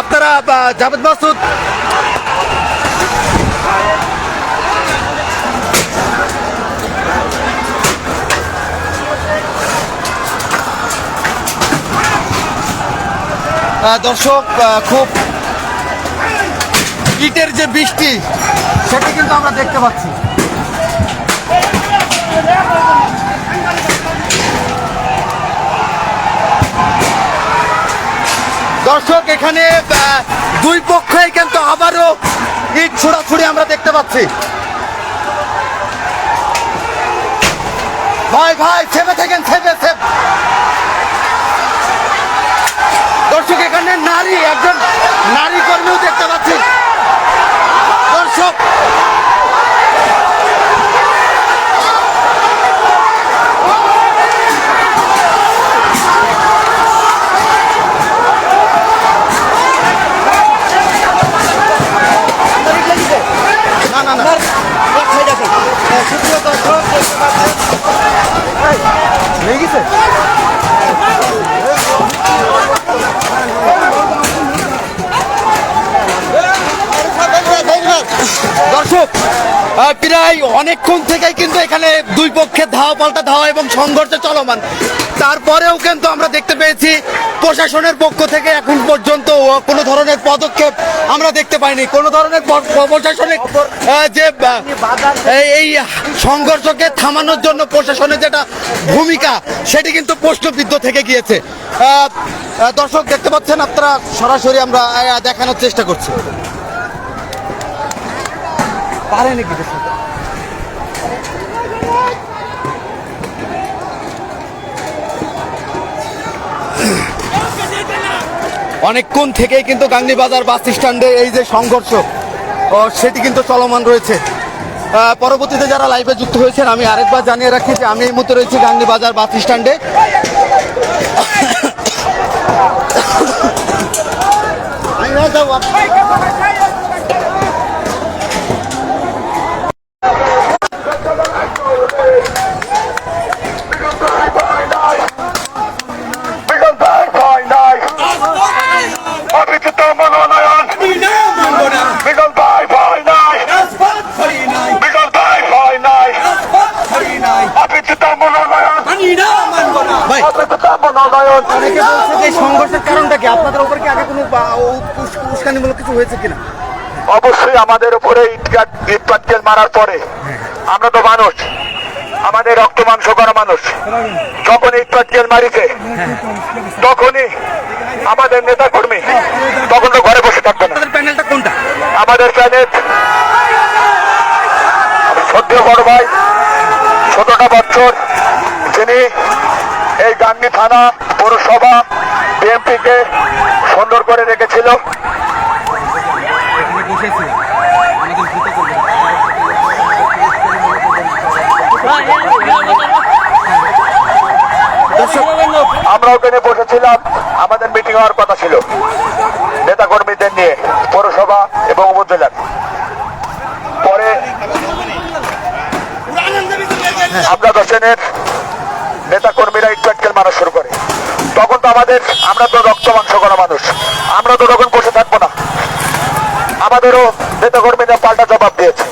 আপনারা জাভেদ মাসুদ দর্শক খুব ইটের যে বৃষ্টি সেটি কিন্তু আমরা দেখতে পাচ্ছি। দর্শক, এখানে দুই পক্ষই কিন্তু আবারও ইট ছোড়াছুড়ি আমরা দেখতে পাচ্ছি। ভাই ভাই থেমে থাকেন থেমে সেব দর্শক, এখানে নারী, একজন নারী কর্মীও দেখতে পাচ্ছি দর্শক না না না ঠিক আছে সুপ্রিয় দর্শক দেখতে পাচ্ছেন এই, লেগে গেছে দর্শক আহ, প্রায় অনেকক্ষণ থেকেই কিন্তু এখানে দুই পক্ষের ধাওয়া পাল্টা ধাওয়া এবং সংঘর্ষ চলমান। তারপরেও কিন্তু আমরা দেখতে পেয়েছি প্রশাসনের পক্ষ থেকে এখন পর্যন্ত কোনো ধরনের পদক্ষেপ আমরা দেখতে পাইনি। কোনো ধরনের প্রশাসনিক যে এই- সংঘর্ষকে থামানোর জন্য প্রশাসনের যেটা ভূমিকা, সেটি কিন্তু প্রশ্নবিদ্ধ থেকে গিয়েছে। দর্শক, দেখতে পাচ্ছেন আপনারা সরাসরি আমরা দেখানোর চেষ্টা করছি। পারে নাকি অনেকক্ষণ থেকেই কিন্তু গাংনী বাজার বাস স্ট্যান্ডে এই যে সংঘর্ষ সেটি কিন্তু চলমান রয়েছে। পরবর্তীতে যারা লাইভে যুক্ত হয়েছেন, আমি আরেকবার জানিয়ে রাখি যে আমি এই মুহূর্তে রয়েছি গাংনী বাজার বাস স্ট্যান্ডে। অনেকে বলছে যে সংঘর্ষের কারণটা কি? আপনাদের উপর কি আগে কোনো বা- উ- উস- উস্কানিমূলক কিছু হয়েছে কিনা? অবশ্যই আমাদের উপরে ইটকাট মারার পরে আমরা তো মানুষ। আমাদের রক্ত মাংস করা মানুষ। যখন ইটপাটকেল মারিছে তখনই আমাদের নেতা কর্মী তখন তো ঘরে বসে থাকতো না। প্যানেলটা কোনটা? আমাদের প্যানেল সদ্য বড় ভাই সতেরোটা বছর যিনি এই গান্ধী থানা পৌরসভা বিএমপিকে সুন্দর করে রেখেছিল। আমরা ওখানে বসেছিলাম আমাদের মিটিং হওয়ার কথা ছিল। নেতা কর্মীদের নিয়ে পৌরসভা এবং উপজেলার পরে আমরা দশেনের নেতা কর্মীরা একটু ইটপাটকেল মারা শুরু করে। তখন তো আমাদের, আমরা তো রক্ত মাংস করা মানুষ। আমরা তো তখন বসে থাকব না। আমাদেরও নেতা কর্মীরা পাল্টা জবাব দিয়েছে।